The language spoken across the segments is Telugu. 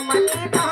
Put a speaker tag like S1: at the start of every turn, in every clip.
S1: তোমাকে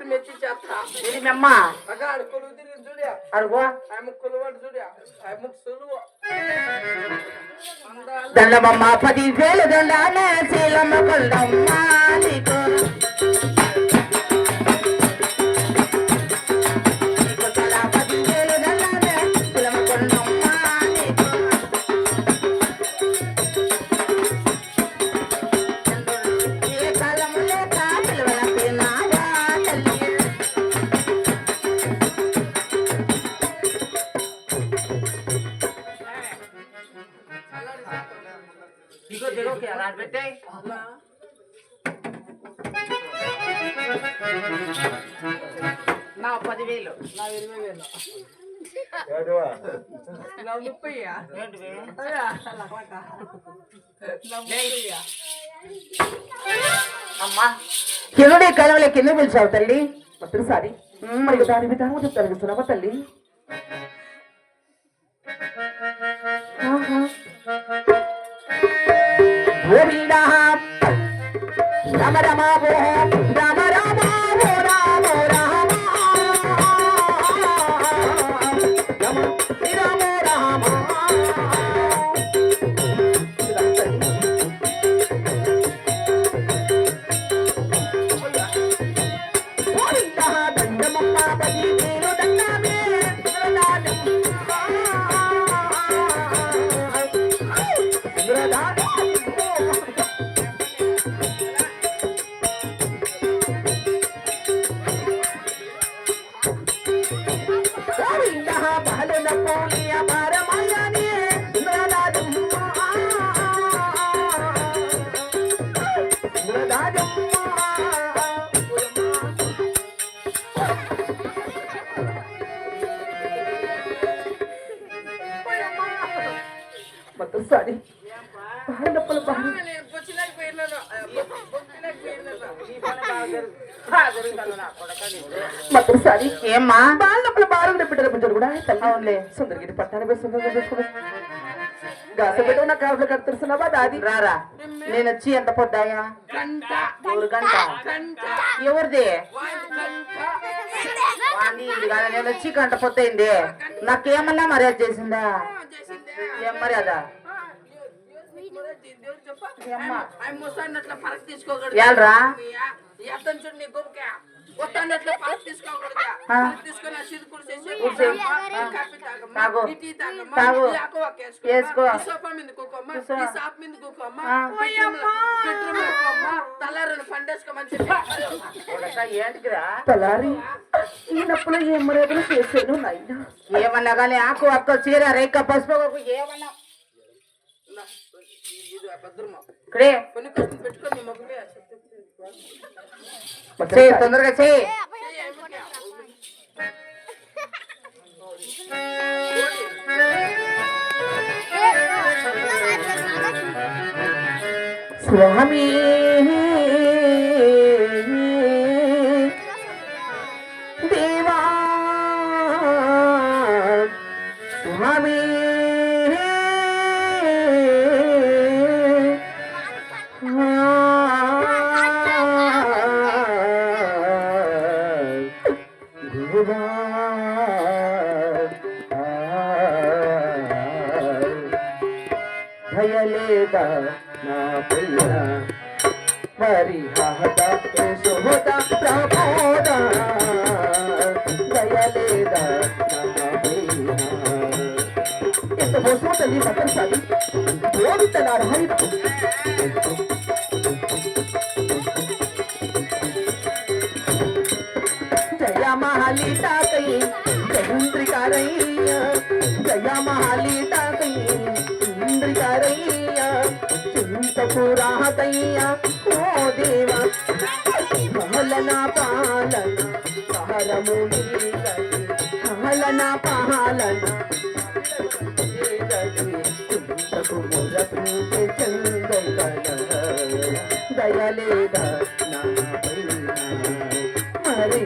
S1: చూడా
S2: అడుగు. దండమమ్మ పది వేలు దండానే శీలమ్మ కొండమ్మ నీకు. నా పదివేలు
S1: నా ఇరవై వేలు నా
S2: ఏంటివి అమ్మా కిందనే కలవలే కింద పిలిచావు తల్లి మొదటిసారి మరి దాని విధానం చెప్తాను చూస్తున్నావా తల్లి ஓடிடா ரமரமா போக మొదటిసారి ఏమ్మా? బాలప్పలు బాలు బిడ్డల బిడ్డలు కూడా అవునులే. సుందరగిరి పట్టాన్ని సుందరగా చూసుకుని గాస బిడ్డ నా కాపులు కడుతున్నావా దాది? రారా. నేను వచ్చి ఎంత పొద్దాయా?
S1: గంట.
S2: ఎవరు గంట. ఎవరిది?
S1: వాడి గంట
S2: వాణి. ఇది కాదు నేను వచ్చి గంట పొద్దయింది. నాకేమన్నా మర్యాద చేసిందా? ఏం మర్యాద? ఏమ్మ?
S1: ఆయన ఎత్తని చూడు నీ తీసుకోకూడదు.
S2: ఆ.
S1: పరక తీసుకొని సిరి కుడిసేసి. కాఫీ తాగమ్మా, టీ తాగమ్మా,
S2: తాగు.
S1: ఈ ఆకువాకు వేసుకోమ్మా,
S2: వేసుకో.
S1: ఈ సోఫా మీద కూకోమ్మా,
S2: కూసో.
S1: ఈ సాప్ మీద కూకోమ్మా. బెడ్రూమ్ కూకోమ్మా, తలారిని పండేసుకోమని చెప్పి
S2: ఏంటికిరా తలారి. ఈ నప్పులు ఏం మర్యాదలు చేశాను నాయన ఏమన్నా కానీ ఆకు అక్క చీర రేఖ పసుపు ఏమన్నా? ఇక్కడే.
S1: కొన్ని పెట్టుకొని నీ మొగ్గులే
S2: చేయి తొందరగా చేయి స్వామి. ಭಯಲೇದ ನಾ ಪ್ರಿಯ ಪರಿಹಾದ ಸುಹೃದ ಪ್ರಭೋದ ಭಯಲೇದ ಎಷ್ಟು ಹೊಸದಲ್ಲಿ ಸಕರ್ಸಾಗಿ ಓದಿದ್ದ ನಾನು ಹರಿದು ಜಯ ಮಹಾಲಿತಾ ಕೈ ಚಂದ್ರಿಕಾ ರೈ ಜಯ ಮಹಾಲಿತಾ ಕೈ రాహతయ్యా ఓ దేవ పాలన పాలన పహరము పాలన పాలన దయలేదా మురపు మరి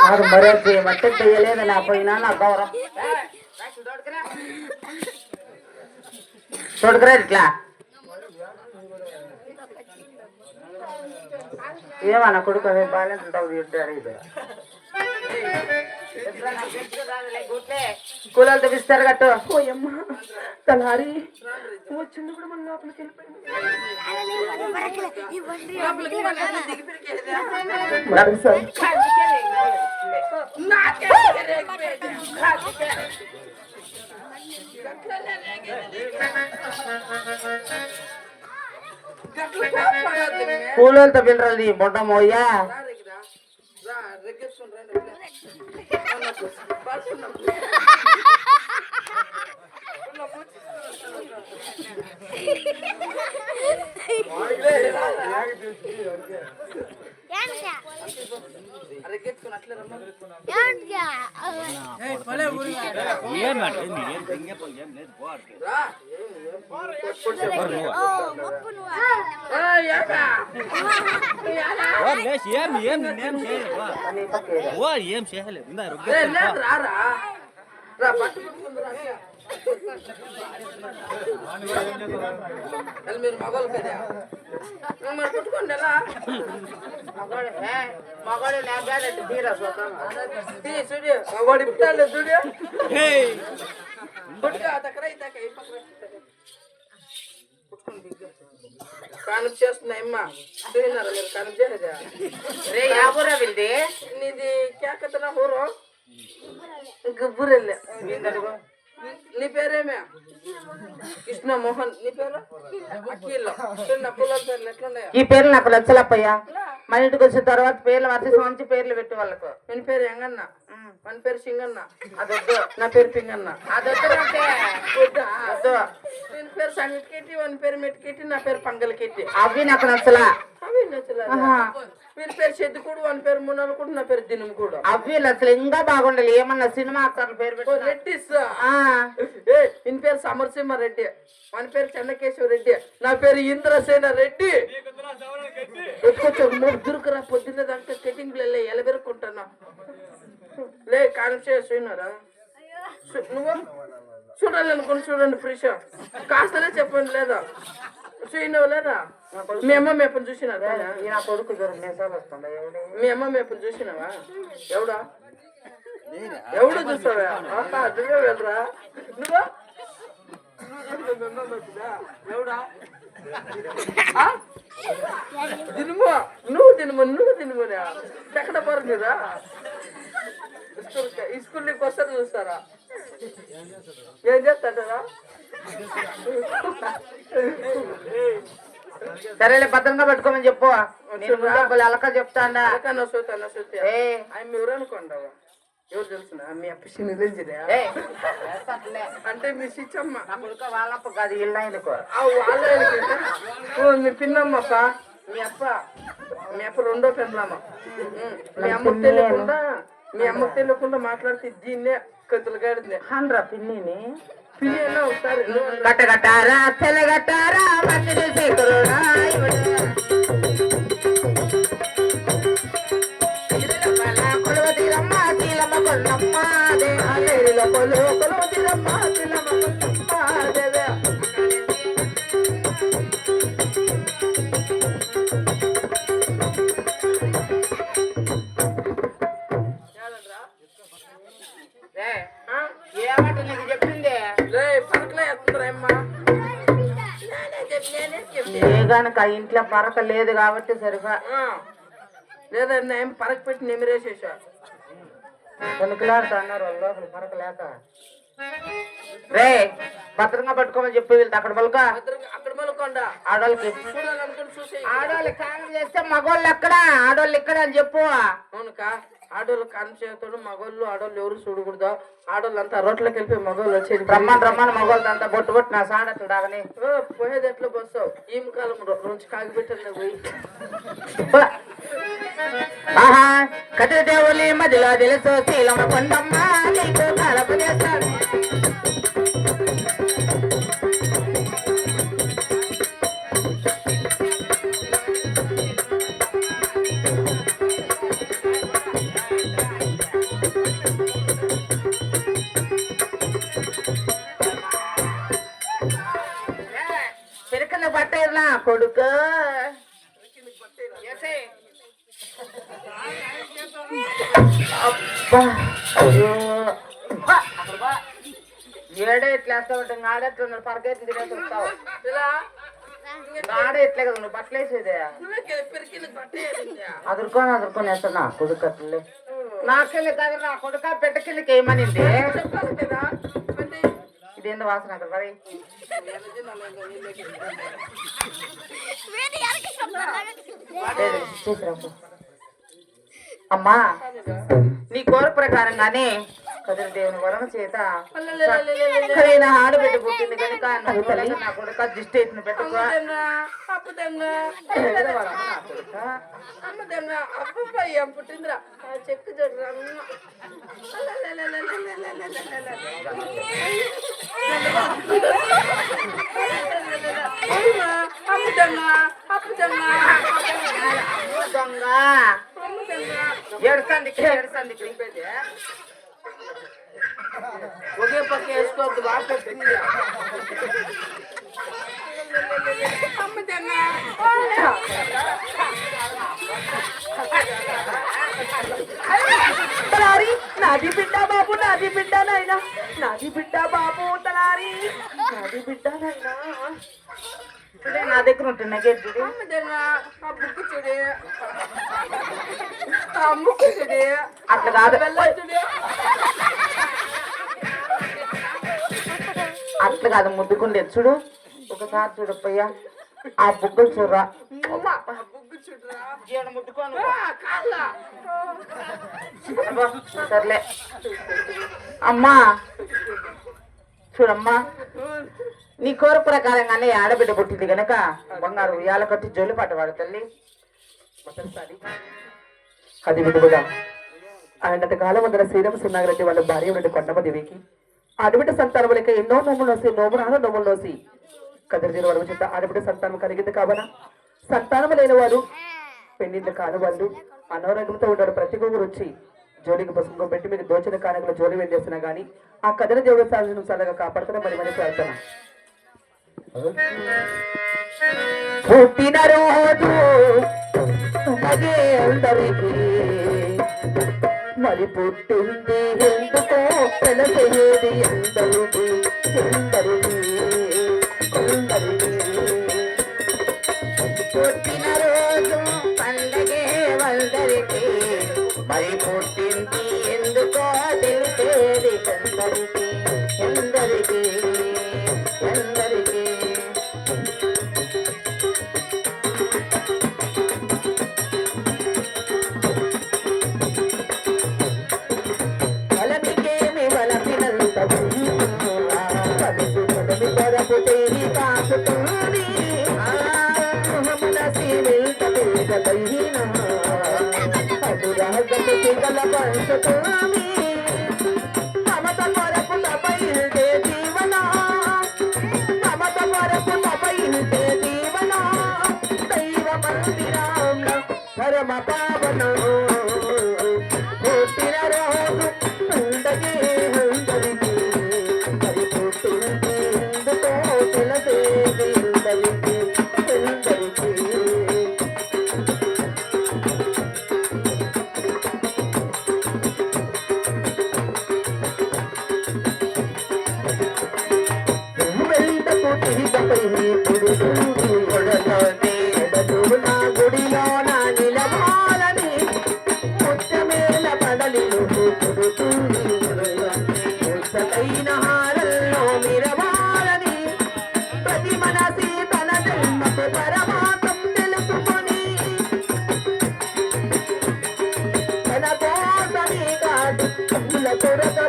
S2: నాకు మరో చేయమంటే చేయలేదు నా పోయినా నా గౌరవం చూడకరా ఇట్లా ఏమన్నా కొడుకు అదే బాగానే ఉంటావు ఇడ్డారు ఇది కూలలు తెప్పిస్తారు గట్టు పోయమ్మ తలారి వచ్చింది కూడా మన లోపలికి
S1: లోపలికి మన అట్లా దిగి పెరిగేదా?
S2: వెళ్ళిపోయింది
S1: నాకే రేగిపోయేది. నాకే. గట్లనే రేగేది. గట్ల కోపడొద్దు మే.
S2: కూలలతో పిల్లలు నీ బొడ్డ మోయ్యా
S1: రా రేగిరా. రా, రేగేసుకుని రండి, రండి. అన్నకు, పడుకున్నాం. ఉన్న కూర్చో. రేగేసుకుని అట్లే రమ్మను. రా. ఏయ్, ఏమ్మా?
S3: ఏం చేయలేదు ఇందా
S1: ఏయ్, లేదు, రా, రా. మీరు మగోళ్ళు కదా? మరి పట్టుకోండి ఎలా
S2: మగవాడు లేకపోతే తీరా
S1: చూడు మగోడు ఇప్పుతాడు చూడు. కొట్టు, దగ్గర ఈ కనుక ఈ పక్కన. మీరు
S2: రే
S1: నీది కేకతన ఊరు?
S2: ఈ పేర్లు నాకు నచ్చలప్పయ్యా. మన ఇంటికి వచ్చిన తర్వాత పేర్లు వర్షం మంచి పేర్లు పెట్టు వాళ్ళకు.
S1: పేరు ఎంగన్న మన పేరు సింగన్న.
S2: అదొద్దు.
S1: నా పేరు పింగన్న.
S2: అదొద్దు అంటే
S1: వద్దా? వీని పేరు సంగకెట్టి వాని పేరు మెట్టుకెట్టి నా పేరు పంగలకెట్టి
S2: అవి నాకు నచ్చలా.
S1: అవి నచ్చలేదు
S2: ఆహా.
S1: వీని పేరు చెద్దుకూడు వాని పేరు మున్నలకూడు నా పేరు దినుముకూడు.
S2: అవి నచ్చలు. ఇంకా బాగుండాలి. ఏమన్నా సినిమా పేరు పెట్టు
S1: రెడ్డిస్.
S2: ఆ,
S1: ఏ ఈయన పేరు సమరసింహ రెడ్డి. మన పేరు చెన్నకేశ్వర రెడ్డి. నా పేరు ఇంద్రసేన రెడ్డి. మూడు దురుకురా పొద్దున్న దాకా కటింగ్ వెళ్ళే ఎలబెరుకుంటున్నా లే కాన్షియస్ నువ్వు? చూడాలనుకుని చూడండి ఫ్రిష్. కాస్తనే చెప్పండి లేదా? చూయినవు లేదా? మీ అమ్మ మేపని చూసినారా
S2: నా కొడుకు జ్వరం మేసాలు వస్తుందా
S1: మీ అమ్మ మేపని చూసినావా? ఎవడా? ఎవడు చూస్తావా ఆహా, నువ్వే వెళ్ళరా? నువ్వు? ఎవడా? ఆ? తినుము? నువ్వు తినుము నువ్వు తినుమురా ఎక్కడ పరుకురా ఈ స్కూల్ నీకు వస్తారు చూస్తారా? ఏం చేస్తారా
S4: సరేలే భద్రంగా పెట్టుకోమని చెప్పు. అలక చెప్తానా ఏ.
S1: ఆయన ఎవరు తెలుసునా మీ
S4: వేస్తానులే.
S1: అంటే మీ
S4: కొడుక వాళ్ళప్ప కాదు
S1: ఆ వాళ్ళ మీ పిన్నమ్మక్క మీ అప్ప. మీ అప్ప రెండో పెద్దమ్మ మీ అమ్మకు తెలియకుండా మీ అమ్మకు తెలియకుండా మాట్లాడితే దీన్నే కత్తులు గాడిందే
S4: హండ్రా పిన్నిని?
S1: పిల్లి ఒకసారి
S4: కట్టగట్టారా? తెల్లగట్టారా మంచిది శేఖరుడా? కొలవతిరమ్మ శీలమ్మ కొల్లమ్మ దేహాలేరిలో కొలు కొలవతిరమ్మ
S1: నేనే చెప్పి
S4: ఏ గనక ఇంట్లో పరక లేదు కాబట్టి సరిగా
S1: ఆ. లేదా నేను పరక పెట్టి నెమిరేసేసా?
S4: కొనుక్కులాడుతున్నారు వాళ్ళు లోపల పరక లేక. రే భద్రంగా పట్టుకోమని చెప్పి వీళ్ళు అక్కడ పలుక
S1: అక్కడ మలుకొండ
S4: ఆడోళ్ళు కాలం చేస్తే మగోళ్ళు ఎక్కడ? ఆడోళ్ళు ఇక్కడ అని చెప్పు.
S1: అవునుక. ఆడోళ్ళు కాన్చేతుడు మగోళ్ళు ఆడోళ్ళు ఎవరు చూడకూడదు. ఆడోళ్ళు అంతా రోట్లోకి వెళ్ళిపోయి మగోళ్ళు వచ్చేది.
S4: రమ్మని రమ్మని మగోళ్ళు అంతా బొట్టు బొట్టు నా సాడ చూడాలని
S1: ఓ, పోయేది ఎట్లా పోస్తావు? ఈ కాలం నుంచి కాగిపెట్టండి పోయి
S4: ఆహా కథ దేవులి మధ్యలో తెలుసు శీలం కొండమ్మ నీకు కలప చేస్తాను. పెరుకన్న పట్టేలా కొడుకు ఏసే. అబ్బా అయ్యో. బా, అక్కడ బా. ఏడే ఇట్లా వేస్తా ఉంటాం ఆడెట్లా పరకెత్తి తినేస్తుంటావు
S1: ఇలా
S4: ఆడ ఎట్లే కదా నువ్వు బట్టలు వేసేదే
S1: నువ్వే కదా పెరికింది పట్టేయాలి
S4: అదురుకొని అదురుకొని వేస్తున్నా కొడుకు అట్లే నాకెళ్ళి కాదు నా కొడుక పెట్టకెళ్ళికి ఏమనింది
S1: చెప్పాలి కదా అంటే
S4: ఇదేందో వాసన అక్కడ మరి. అమ్మా నీ కోర ప్రకారంగానే కదిరి దేవుని వరం చేత చక్కనైన ఆడబిడ్డ పుట్టింది కనుక నువ్వు తల్లి నా కొడుక దిష్టి ఎత్తున పెట్టుకో
S1: పుట్టిందిరా చెక్కు చూడరా అప్పుదంగా అప్పుదంగా
S4: ఓ దొంగ ఏడుస్తుంది ఏడుస్తుంది
S1: ఒకే పక్క వేసుకోవద్దు బాగా పెట్టింది అమ్మదంగా
S4: తలారి నాది బిడ్డ బాబు నాది బిడ్డ నాయనా నాది బిడ్డ బాబు తలారి నాది బిడ్డ నాయనా ఇప్పుడే నా దగ్గర
S1: ఆ బుక్కు చూడు. చూడు.
S4: అట్లా కాదు.
S1: చూడు.
S4: అట్లా కాదు ముద్దుకుండేది. చూడు ఒకసారి చూడప్పయ్యా. ఆ బుగ్గలు చూడరా. సర్లే. అమ్మా. చూడమ్మా. నీ కోర ప్రకారంగానే ఆడబిడ్డ పుట్టింది గనక బంగారు ఉయ్యాల కట్టి జోలి వాడు తల్లి.
S2: అది విధముగా ఆయనంత కాలం వందల శ్రీరామ సున్నాగరెడ్డి వాళ్ళ భార్య ఉండే కొండమదేవికి ఆడబిడ్డ సంతానం లేక ఎన్నో నోములు నోసి నోము రాను నోములు నోసి కదిరిదిన వరకు చెప్తా ఆడబిడ్డ సంతానం కలిగింది కావనా సంతానం లేని వారు పెళ్ళిళ్ళు కాని వాళ్ళు అనారోగ్యంతో ఉంటారు ప్రతి ఒక్కరు వచ్చి జోలికి పసుపు పెట్టి మీకు దోచిన కానుకలు జోలి వెళ్ళేస్తున్నా కానీ ఆ కదిరి దేవుడు సాధన సలగా కాపాడుతున్నా మరి మరి ప్రార్థన.
S4: పుట్టిన రోజు అందరికి.
S2: మరి పుట్టింది ఎందుకో తెలిసేది అందరికి. అందరికి
S4: అందరికి.
S2: వెళ్త పేదలైన కళ్ళ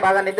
S2: బాగా నిద్ర